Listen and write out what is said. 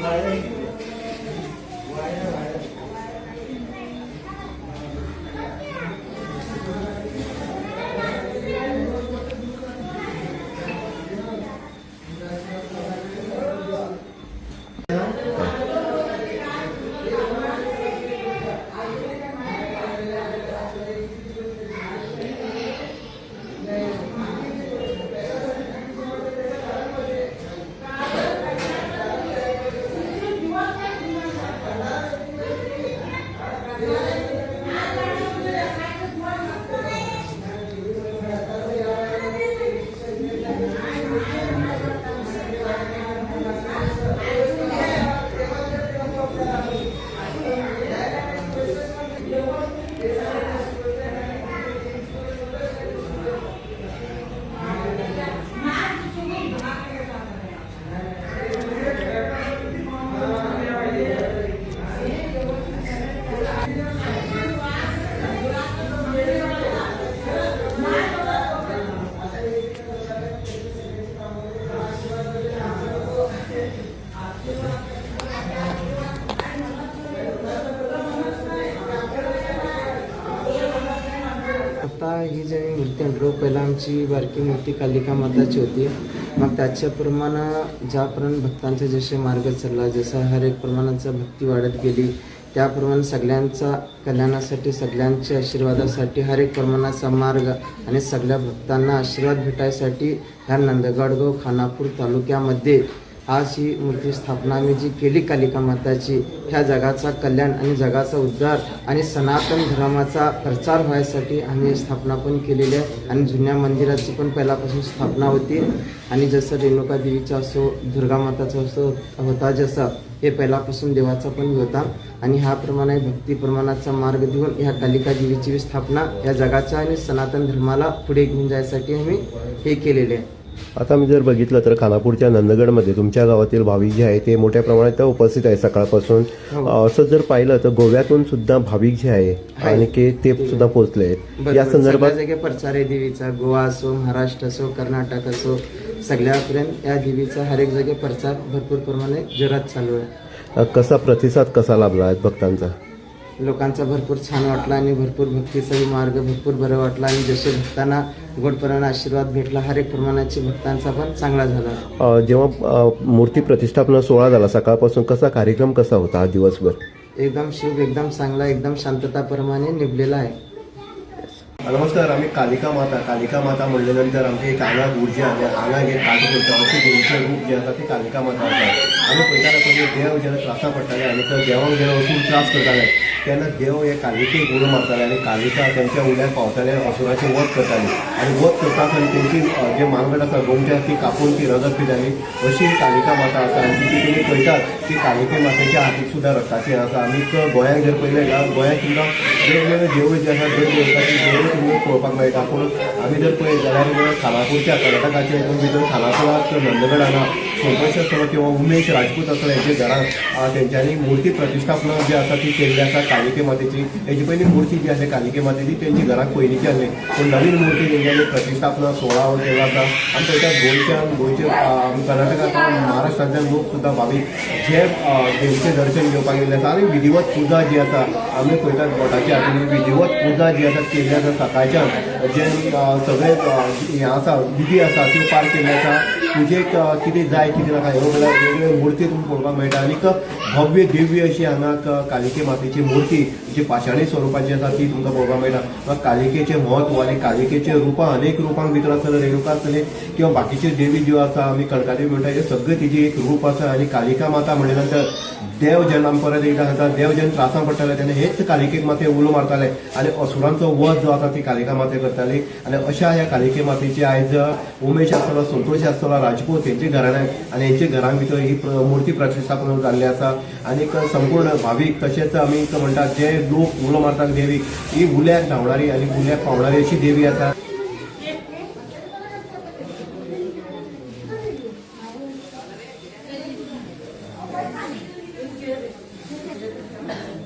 Ngoài đây. Ngoài đây. ही जी मूर्ती आणलो पहिला आमची बारकी मूर्ती कालिका माताची होती. मग त्याच्याप्रमाणे ज्याप्रमाणे भक्तांचा जसे मार्ग चालला जसा हर एक प्रमाणाचा भक्ती वाढत गेली त्याप्रमाणे सगळ्यांचा कल्याणासाठी सगळ्यांच्या आशीर्वादासाठी हर एक प्रमाणाचा मार्ग आणि सगळ्या भक्तांना आशीर्वाद भेटायसाठी ह्या नंदगडगाव खानापूर तालुक्यामध्ये आज ही मूर्ती स्थापना आम्ही जी केली कालिका माताची ह्या जगाचा कल्याण आणि जगाचा उद्धार आणि सनातन धर्माचा प्रचार व्हायसाठी आम्ही स्थापना पण केलेली आहे. आणि जुन्या मंदिराची पण पहिल्यापासून स्थापना होती. आणि जसं रेणुका देवीचा असो दुर्गा माताचा असो होता जसं हे पहिल्यापासून देवाचा पण होता. आणि ह्याप्रमाणे भक्ती प्रमाणाचा मार्ग देऊन ह्या कालिका देवीची स्थापना या जगाच्या आणि सनातन धर्माला पुढे घेऊन जायसाठी आम्ही हे केलेले आहे. आता मी जर बघितलं तर खानापूरच्या नंदगडमध्ये तुमच्या गावातील भाविक जे आहे ते मोठ्या प्रमाणात उपस्थित आहे सकाळपासून हो. असं जर पाहिलं तर गोव्यातून सुद्धा भाविक जे आहे. आणि के ते सुद्धा पोहोचले आहेत. या संदर्भात प्रचार आहे देवीचा गोवा असो महाराष्ट्र असो कर्नाटक असो सगळ्यापर्यंत या देवीचा हर एक जागी प्रचार भरपूर प्रमाणे जोरात चालू आहे कसा प्रतिसाद कसा लाभला आहे भक्तांचा लोकांचा भरपूर छान वाटला आणि भरपूर भक्तीचाही मार्ग भरपूर बरं वाटला आणि जसे भक्तांना गोडपणाने आशीर्वाद भेटला हर एक प्रमाणाची भक्तांचा पण चांगला झाला. अं, जेव्हा मूर्ती प्रतिष्ठापना सोहळा झाला सकाळपासून कसा कार्यक्रम कसा होता हा दिवसभर? एकदम शुभ एकदम चांगला एकदम शांतताप्रमाणे निभलेला आहे. नमस्कार आम्ही कालिका माता. कालिका माता म्हणल्यानंतर आमची एक आंगाक ऊर्जा आणि आंगाक एक काट करता अशी देवीचे रूप जे आसा ते कालिका माता आसा आमी पळयताले पयलीं देव जेन्ना त्रासा पडटाले आनी तो देवाक जेन्ना वचून त्रास करताले तेन्ना देव हे कालिके उडो मारताले आनी कालिका त्यांच्या उड्या पावताले असुराचे वध करताली आनी वध करता आसतना तेंची जे मानगड आसा गोमच्या ती कापून ती रगत पिताली अशी कालिका माता आसा आनी ती तुमी पळयतात की कालिके मातेच्या हातीक सुद्दां रक्ताची आसा आनी गोंयांत जर पळयलें जाल्यार गोंयांत तुमकां वेगवेगळे देव जे आसा दर देवताची देव तुमी पळोवपाक मेळटा पूण आमी जर पळयत जाल्यार खालापूरच्या कर्नाटकाच्या हितून भितर खानापुरात नंदगड हांगा संतोश आसलो किंवा उमेश राजपूत आसलो हेचे घरांत तेंच्यांनी मूर्ती प्रतिष्ठापना जी आसा ती केल्ली आसा कालिके मातेची हेची पयली मूर्ती जी आसा कालिके मातेची तेंची घरांत पयलींची आसली पूण नवीन मूर्ती तेंच्यांनी प्रतिश्ठापना सोहळा हो केलो आसा आनी पळयतात गोंयच्यान गोंयचे आमी कर्नाटकांतल्यान महाराष्ट्रांतल्यान लोक सुद्दां भावीक जे अ, देवीचें दर्शन घेवपाक येयल्ले आसा आनी विधिवत पुजा जी आसा आमी पळयतात बोटाच्या हातीन विधिवत पुजा जी आसा केल्ली आसा सकाळच्यान जे सगळे हें आसा विधी आसा त्यो पार केल्ले आसा पुजेक कितें जाय कितें नाका ह्यो म्हळ्यार वेगवेगळ्यो मुर्ती तुमकां पळोवपाक मेळटा आनीक भव्य दिव्य अशी हांगा कालिके मातेची मुर्ती जी पाशाणी स्वरुपाची आसा ती तुमकां पळोवपाक मेळटा कालिकेचें म्हत्व आनी कालिकेचें रुपां अनेक रुपांक भितर आसतले रेणुका आसतले किंवा बाकीच्यो देवी ज्यो आसा आमी कणकादेवी म्हणटा हे सगळें तिजी एक रूप आसा आनी कालिका माता म्हणले नंतर देव जेन्ना परत एकदां सांगता देव जेन्ना त्रासान पडटाले तेन्ना हेच कालिकेक माते उलो मारताले. आनी असुरांचो वध जो आसा ती कालिका माते करताली. आनी अशा ह्या कालिके मातेची आयज उमेश आसतलो संतोष आसतलो राजपूत हेंचे घराण्या आनी हेंचे घरां भितर ही मुर्ती मूर्ती जाल्ली आसा आनीक संपूर्ण भावीक तशेंच आमी म्हणटात जे लोक उलो मारतात देवीक ही उल्याक धांवणारी आनी उल्याक पावणारी अशी देवी आसा 约的，今天。